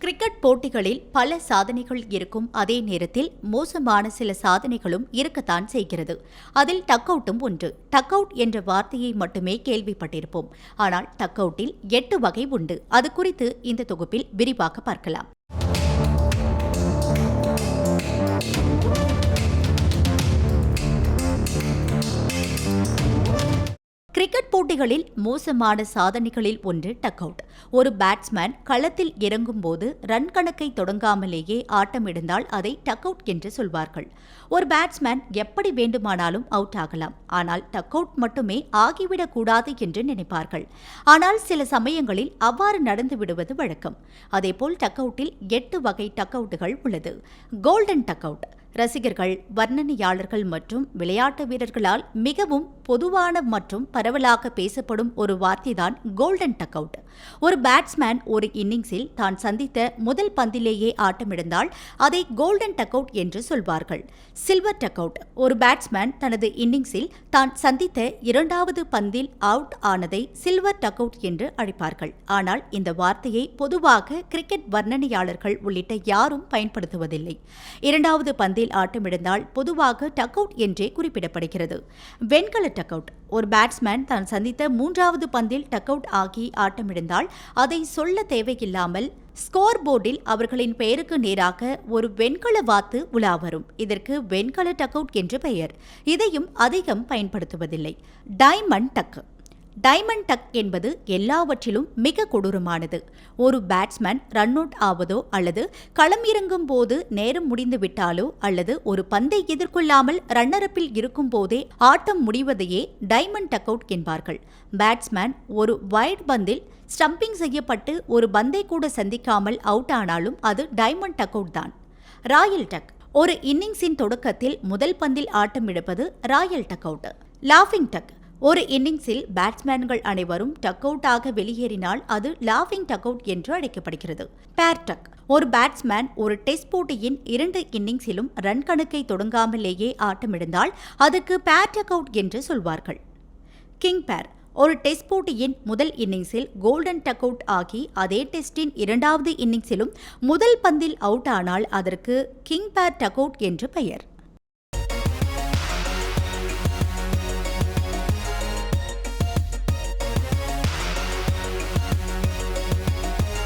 Cricket போட்டிகளில் பல சாதனைகள் இருக்கும் அதே நேரத்தில் மோசமான சில சாதனைகளும் இருக்கத்தான் செய்கிறது. அதில் டக் அவுட்டும் ஒன்று டக் அவுட் என்ற வார்த்தையை மட்டுமே கேள்விப்பட்டிருப்போம். ஆனால் டக் அவுட்டில் எட்டு வகை உண்டு. அது குறித்து இந்த தொகுப்பில் விரிவாக பார்க்கலாம். கிரிக்கெட் போட்டிகளில் மோசமான சாதனைகளில் ஒன்று டக் அவுட். ஒரு பேட்ஸ்மேன் களத்தில் இறங்கும் போது ரன் கணக்கை தொடங்காமலேயே ஆட்டமிழந்தால் அதை டக் அவுட் என்று சொல்வார்கள். ஒரு பேட்ஸ்மேன் எப்படி வேண்டுமானாலும் அவுட் ஆகலாம். ஆனால் டக் அவுட் மட்டுமே ஆகிவிடக் கூடாது என்று நினைப்பார்கள். ஆனால் சில சமயங்களில் அவ்வாறு நடந்து விடுவது வழக்கம். அதேபோல் டக் அவுட்டில் எட்டு வகை டக் அவுட்டுகள் உள்ளது. Golden duck out. ரசிகர்கள் வர்ணனையாளர்கள் மற்றும் விளையாட்டு வீரர்களால் மிகவும் பொதுவான மற்றும் பரவலாக பேசப்படும் ஒரு வார்த்தைதான் கோல்டன் டக் அவுட் ஒரு பேட்ஸ்மேன் ஒரு இன்னிங்ஸில் தான் சந்தித்த முதல் பந்திலேயே ஆட்டமிழந்தால் அதை கோல்டன் டக் அவுட் என்று சொல்வார்கள். சில்வர் டக் அவுட் ஒரு பேட்ஸ்மேன் தனது இன்னிங்ஸில் தான் சந்தித்த இரண்டாவது பந்தில் அவுட் ஆனதை சில்வர் டக் அவுட் என்று அழைப்பார்கள். ஆனால் இந்த வார்த்தையை பொதுவாக கிரிக்கெட் வர்ணனையாளர்கள் உள்ளிட்ட யாரும் பயன்படுத்துவதில்லை. இரண்டாவது பந்தில் ஆட்டமிழந்தால் பொதுவாக டக் அவுட் என்றே குறிப்பிடப்படுகிறது. வெண்கல டக் அவுட் ஒரு பேட்ஸ்மேன் தான் சந்தித்த மூன்றாவது பந்தில் டக் அவுட் ஆகி ஆட்டமிழந்தால் அதை சொல்ல தேவையில்லாமல் ஸ்கோர் போர்டில் அவர்களின் பெயருக்கு நேராக ஒரு வெண்கல வாத்து உலா வரும். இதற்கு வெண்கல டக் அவுட் என்று பெயர். இதையும் அதிகம் பயன்படுத்துவதில்லை. டைமண்ட் டக்கு. டைமண்ட் டக் என்பது எல்லாவற்றிலும் மிக கொடூரமானது. ஒரு பேட்ஸ்மேன் ரன் அவுட் ஆவதோ அல்லது களம் இறங்கும் போது நேரம் முடிந்து விட்டாலோ அல்லது ஒரு பந்தை எதிர்கொள்ளாமல் ரன்னரப்பில் இருக்கும் போதே ஆட்டம் முடிவதையே டைமண்ட் டக் அவுட் என்பார்கள். பேட்ஸ்மேன் ஒரு வைட் பந்தில் ஸ்டம்பிங் செய்யப்பட்டு ஒரு பந்தை கூட சந்திக்காமல் அவுட் ஆனாலும் அது டைமண்ட் டக் அவுட் தான். ராயல் டக் ஒரு இன்னிங்ஸின் தொடக்கத்தில் முதல் பந்தில் ஆட்டம் இழப்பது ராயல் டக் அவுட் லாஃபிங் டக் ஒரு இன்னிங்ஸில் பேட்ஸ்மேன்கள் அனைவரும் டக் அவுட் ஆக வெளியேறினால் அது லாஃபிங் டக் அவுட் என்று அழைக்கப்படுகிறது. பேர் டக். ஒரு பேட்ஸ்மேன் ஒரு டெஸ்ட் போட்டியின் இரண்டு இன்னிங்ஸிலும் ரன் கணக்கை தொடங்காமலேயே ஆட்டமிழந்தால் அதுக்கு பேர் டக் அவுட் என்று சொல்வார்கள். கிங் பேர். ஒரு டெஸ்ட் போட்டியின் முதல் இன்னிங்ஸில் கோல்டன் டக் அவுட் ஆகி அதே டெஸ்டின் இரண்டாவது இன்னிங்ஸிலும் முதல் பந்தில் அவுட் ஆனால் அதற்கு கிங் பேர் டக் அவுட் என்று பெயர்.